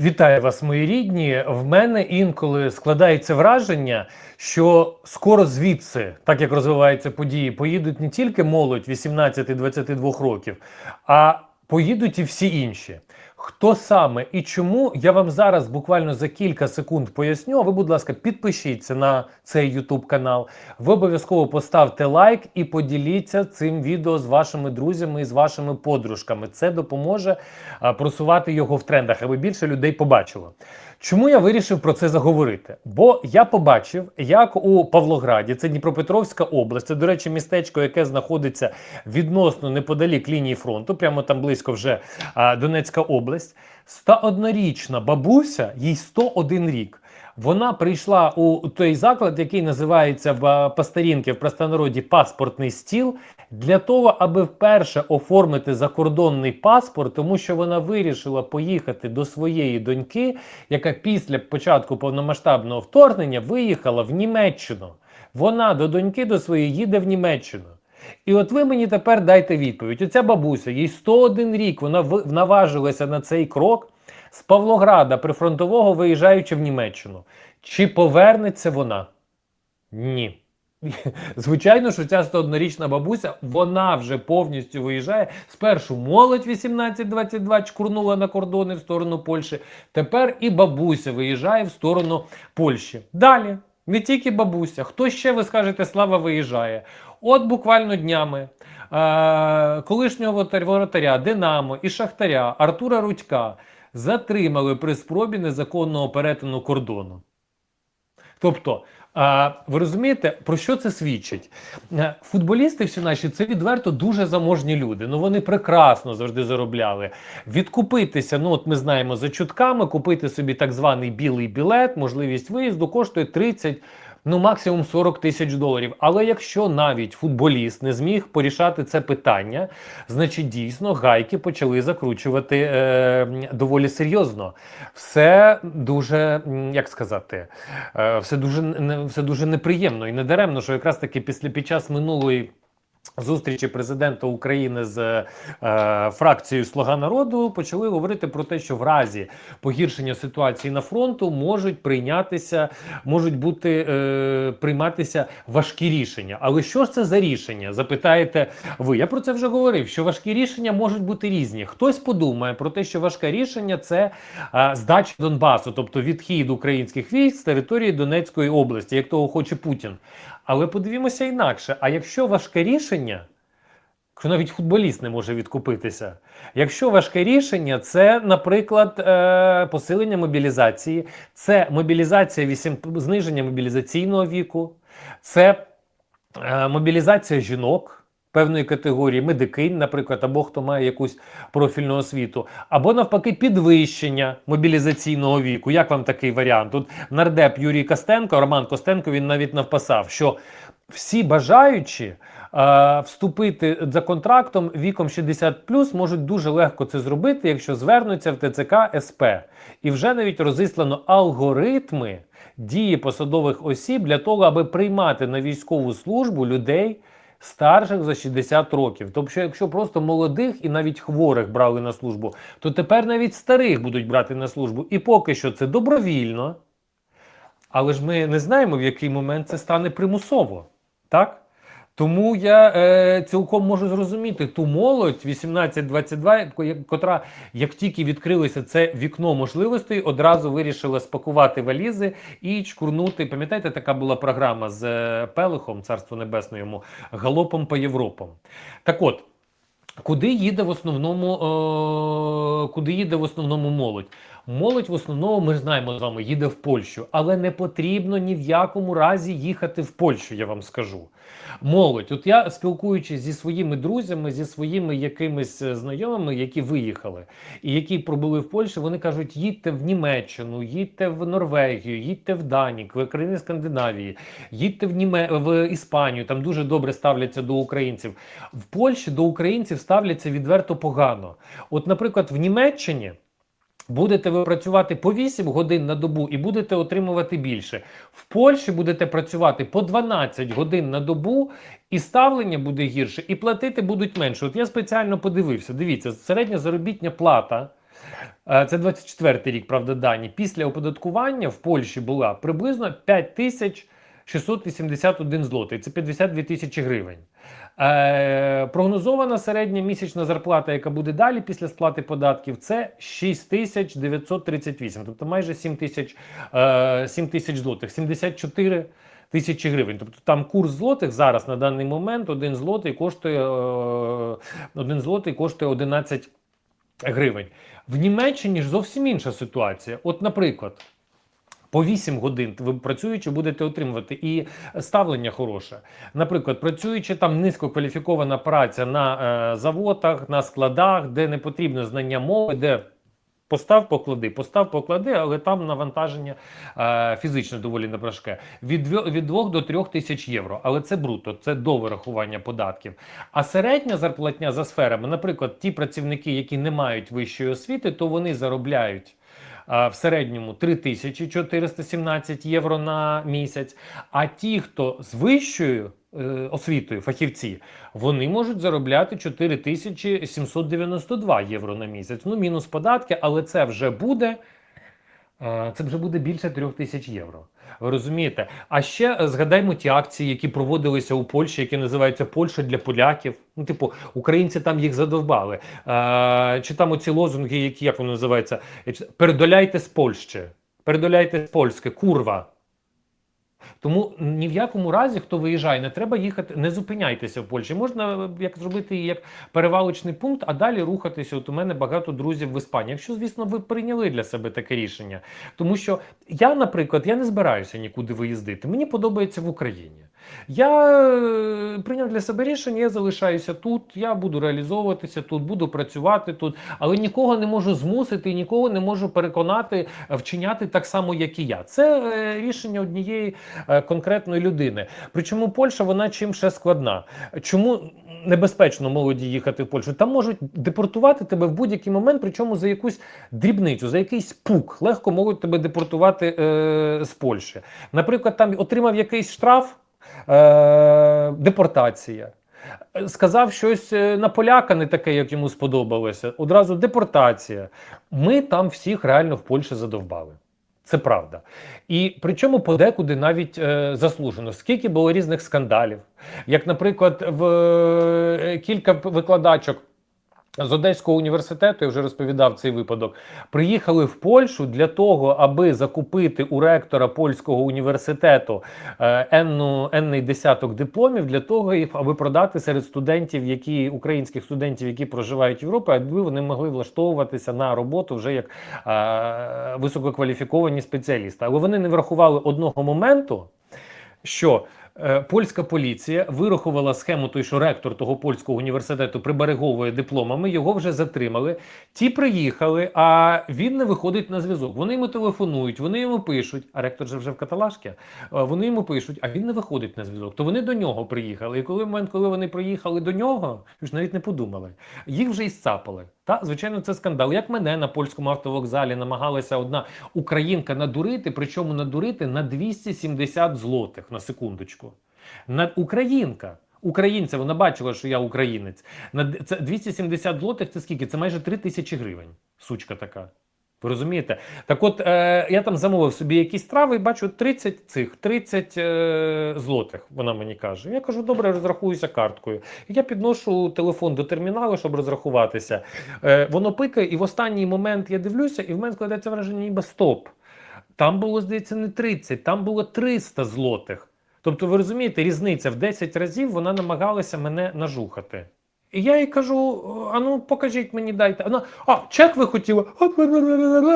Вітаю вас, мої рідні. В мене інколи складається враження, що скоро звідси, так як розвиваються події, поїдуть не тільки молодь 18-22 років, а поїдуть і всі інші. Хто саме і чому, я вам зараз буквально за кілька секунд поясню. А ви, будь ласка, підпишіться на цей YouTube канал. Ви обов'язково поставте лайк і поділіться цим відео з вашими друзями і з вашими подружками. Це допоможе просувати його в трендах, аби більше людей побачило. Чому я вирішив про це заговорити? Бо я побачив, як у Павлограді, це Дніпропетровська область, це, до речі, містечко, яке знаходиться відносно неподалік лінії фронту, прямо там близько вже а, Донецька область. 101-річна бабуся, їй 101 рік. Вона прийшла у той заклад, який називається в по в простонароді паспортний стіл, для того, аби вперше оформити закордонний паспорт, тому що вона вирішила поїхати до своєї доньки, яка після початку повномасштабного вторгнення виїхала в Німеччину. Вона до доньки до своєї їде в Німеччину. І от ви мені тепер дайте відповідь. Оця бабуся, їй 101 рік, вона наважилася на цей крок з Павлограда прифронтового виїжджаючи в Німеччину. Чи повернеться вона? Ні. Звичайно, що ця 101-річна бабуся, вона вже повністю виїжджає. Спершу молодь 18-22 чкурнула на кордони в сторону Польщі. Тепер і бабуся виїжджає в сторону Польщі. Далі, не тільки бабуся, хто ще ви скажете, слава виїжджає? От буквально днями е- колишнього воротаря Динамо і Шахтаря Артура Рудька затримали при спробі незаконного перетину кордону. Тобто, ви розумієте, про що це свідчить? Е, Футболісти всі наші це відверто дуже заможні люди. Ну вони прекрасно завжди заробляли. Відкупитися, ну от ми знаємо за чутками, купити собі так званий білий білет, можливість виїзду коштує 30, ну максимум 40 тисяч доларів. Але якщо навіть футболіст не зміг порішати це питання, значить дійсно гайки почали закручувати е, доволі серйозно. Все дуже, як сказати, е, все дуже все дуже неприємно і не даремно, що якраз таки після під час минулої. Зустрічі президента України з е, фракцією Слуга народу почали говорити про те, що в разі погіршення ситуації на фронту можуть прийнятися, можуть бути е, прийматися важкі рішення. Але що ж це за рішення? Запитаєте ви? Я про це вже говорив. Що важкі рішення можуть бути різні. Хтось подумає про те, що важке рішення це е, здача Донбасу, тобто відхід українських військ з території Донецької області, як того хоче Путін. Але подивімося інакше: а якщо важке рішення, що навіть футболіст не може відкупитися. Якщо важке рішення, це, наприклад, е, посилення мобілізації, це мобілізація вісім, зниження мобілізаційного віку, це е, мобілізація жінок. Певної категорії медикинь, наприклад, або хто має якусь профільну освіту, або навпаки, підвищення мобілізаційного віку. Як вам такий варіант? Тут нардеп Юрій Костенко, Роман Костенко, він навіть навписав, що всі бажаючі вступити за контрактом віком 60 можуть дуже легко це зробити, якщо звернуться в ТЦК СП. І вже навіть розіслано алгоритми дії посадових осіб для того, аби приймати на військову службу людей. Старших за 60 років. Тобто, якщо просто молодих і навіть хворих брали на службу, то тепер навіть старих будуть брати на службу. І поки що це добровільно. Але ж ми не знаємо, в який момент це стане примусово. Так? Тому я е, цілком можу зрозуміти ту молодь 18-22, котра, як тільки відкрилося це вікно можливостей, одразу вирішила спакувати валізи і чкурнути. Пам'ятаєте, така була програма з е, Пелихом, царство небесне йому, галопом по Європам. Так от. Куди їде в основному, е, куди їде в основному молодь? Молодь в основному, ми знаємо з вами, їде в Польщу, але не потрібно ні в якому разі їхати в Польщу, я вам скажу. Молодь, от я спілкуючись зі своїми друзями, зі своїми якимись е, знайомими, які виїхали і які пробули в Польщі, вони кажуть: їдьте в Німеччину, їдьте в Норвегію, їдьте в Данік, в країни Скандинавії, їдьте в Німе в Іспанію. Там дуже добре ставляться до українців. В Польщі до українців ставляться відверто погано. От, наприклад, в Німеччині. Будете ви працювати по 8 годин на добу і будете отримувати більше. В Польщі будете працювати по 12 годин на добу, і ставлення буде гірше, і платити будуть менше. От я спеціально подивився. Дивіться, середня заробітня плата Е, Це 24 рік, правда, дані. Після оподаткування в Польщі була приблизно 5681 злотий. Це 52 тисячі гривень. Е, прогнозована середня місячна зарплата, яка буде далі після сплати податків, це 6938, тобто майже 7 тисяч, е, 7 тисяч злотих, 74 тисячі гривень. Тобто там курс злотих зараз на даний момент один злотий коштує, е, один злотий коштує 11 гривень. В Німеччині ж зовсім інша ситуація. От, наприклад, по 8 годин ви працюючи будете отримувати і ставлення хороше. Наприклад, працюючи там низькокваліфікована праця на е, заводах, на складах, де не потрібно знання мови, де постав поклади, постав поклади, але там навантаження е, фізичне доволі неважке. Від, від 2 до 3 тисяч євро. Але це бруто, це до вирахування податків. А середня зарплатня за сферами, наприклад, ті працівники, які не мають вищої освіти, то вони заробляють. В середньому 3417 євро на місяць. А ті, хто з вищою е, освітою, фахівці, вони можуть заробляти 4792 євро на місяць. Ну, мінус податки, але це вже буде. Е, Це вже буде більше трьох тисяч євро. Ви розумієте? А ще е, згадаймо ті акції, які проводилися у Польщі, які називаються Польща для поляків. Ну, типу, українці там їх задовбали. Е, чи там оці лозунги, які як вони називаються? Передоляйте з Польщі, передоляйте з польське, курва. Тому ні в якому разі, хто виїжджає, не треба їхати, не зупиняйтеся в Польщі. Можна е, як зробити її як перевалочний пункт, а далі рухатися. От у мене багато друзів в Іспанії. Якщо, звісно, ви прийняли для себе таке рішення. Тому що я, наприклад, я не збираюся нікуди виїздити. Мені подобається в Україні. Я е, прийняв для себе рішення, я залишаюся тут, я буду реалізовуватися тут, буду працювати тут, але нікого не можу змусити нікого не можу переконати е, вчиняти так само, як і я. Це е, рішення однієї конкретної людини. Причому Польща вона чим ще складна. Чому небезпечно молоді їхати в Польщу? Там можуть депортувати тебе в будь-який момент, причому за якусь дрібницю, за якийсь пук. Легко можуть тебе депортувати е, з Польщі. Наприклад, там отримав якийсь штраф, е, депортація. Сказав щось е, на поляка не таке, як йому сподобалося. Одразу депортація. Ми там всіх реально в Польщі задовбали. Це правда. І причому подекуди навіть е, заслужено. Скільки було різних скандалів, як, наприклад, в е, кілька викладачок. З Одеського університету я вже розповідав цей випадок. Приїхали в Польщу для того, аби закупити у ректора польського університету е, енну, енний десяток дипломів для того, аби продати серед студентів, які українських студентів, які проживають в Європі, аби вони могли влаштовуватися на роботу вже як е, висококваліфіковані спеціалісти. Але вони не врахували одного моменту, що польська поліція вирахувала схему, той, що ректор того польського університету прибереговує дипломами, його вже затримали. Ті приїхали, а він не виходить на зв'язок. Вони йому телефонують, вони йому пишуть, а ректор же вже в каталажці. е, Вони йому пишуть, а він не виходить на зв'язок. То вони до нього приїхали. І коли момент, коли вони приїхали до нього, ж навіть не подумали, їх вже і сцапали. Та, звичайно, це скандал. Як мене на польському автовокзалі намагалася одна українка надурити, причому надурити на 270 злотих на секундочку. На українка. Українця, вона бачила, що я українець. На це 270 злотих це скільки? Це майже 3 тисячі гривень. Сучка така. Ви розумієте? Так от е, я там замовив собі якісь трави і бачу 30 цих, 30 е, злотих, вона мені каже. Я кажу, добре, розрахуюся карткою. Я підношу телефон до терміналу, щоб розрахуватися. Е, воно пикає, і в останній момент я дивлюся, і в мене складається враження, ніби стоп. Там було, здається, не 30, там було 300 злотих. Тобто, ви розумієте, різниця в 10 разів вона намагалася мене нажухати. І я їй кажу: а ну покажіть мені, дайте. Вона, а, чек ви хотіли?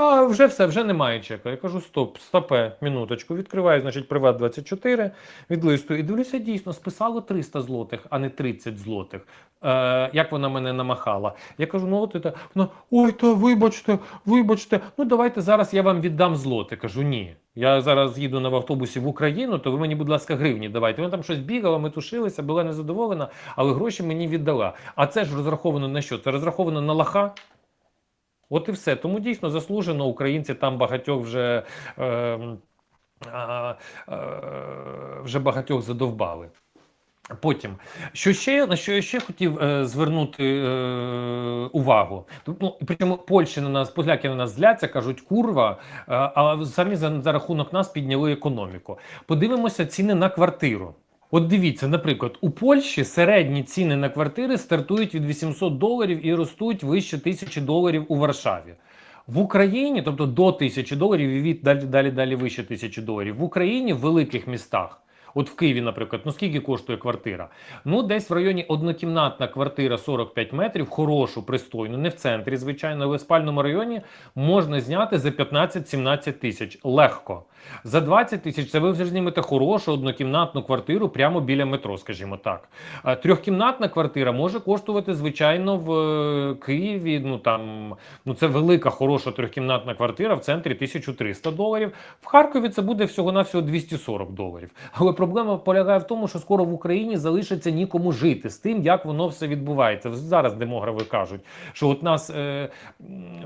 А вже все, вже немає чека. Я кажу, стоп, стопе, минуточку. Відкриваю, значить, приват 24, відлистую. І дивлюся, дійсно, списало 300 злотих, а не 30 злотих. Е, як вона мене намахала. Я кажу, ну от. Вона, ой, та вибачте, вибачте, ну давайте зараз я вам віддам злоти. Кажу, ні. Я зараз їду на автобусі в Україну, то ви мені, будь ласка, гривні давайте. Вона там щось бігала, ми тушилися, була незадоволена, але гроші мені віддала. А це ж розраховано на що? Це розраховано на лаха. От і все. Тому дійсно заслужено українці там багатьох вже, е, е, е, вже багатьох задовбали. Потім, що ще на що я ще хотів е, звернути е, увагу? Ну, причому Польща на нас, поляки на нас зляться, кажуть курва, е, а самі за, за рахунок нас підняли економіку. Подивимося ціни на квартиру. От дивіться, наприклад, у Польщі середні ціни на квартири стартують від 800 доларів і ростуть вище 1000 доларів у Варшаві. В Україні, тобто до 1000 доларів і від далі далі далі вище 1000 доларів. В Україні в великих містах. От в Києві, наприклад, ну скільки коштує квартира? Ну, десь в районі однокімнатна квартира 45 метрів, хорошу, пристойну, не в центрі, звичайно, в спальному районі можна зняти за 15-17 тисяч. Легко. За 20 тисяч це ви вже знімете хорошу однокімнатну квартиру прямо біля метро, скажімо так. Трьохкімнатна квартира може коштувати, звичайно, в е, Києві. Ну там ну це велика, хороша трьохкімнатна квартира в центрі 1300 доларів. В Харкові це буде всього-навсього 240 доларів. Але проблема полягає в тому, що скоро в Україні залишиться нікому жити з тим, як воно все відбувається. Зараз демографи кажуть, що от нас е,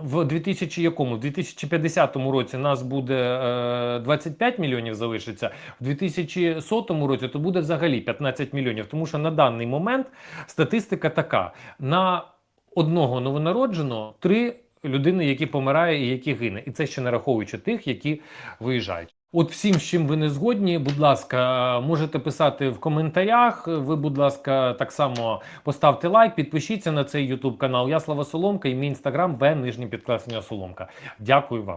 в 2000 якому? В 2050 році нас буде е, 25 мільйонів залишиться, в 2100 році то буде взагалі 15 мільйонів. Тому що на даний момент статистика така: на одного новонародженого три людини, які помирає і які гине. І це ще не раховуючи тих, які виїжджають. От всім, з чим ви не згодні, будь ласка, можете писати в коментарях. Ви, будь ласка, так само поставте лайк, підпишіться на цей YouTube канал. Я Слава Соломка і мій інстаграм В нижнє підкреслення Соломка. Дякую вам.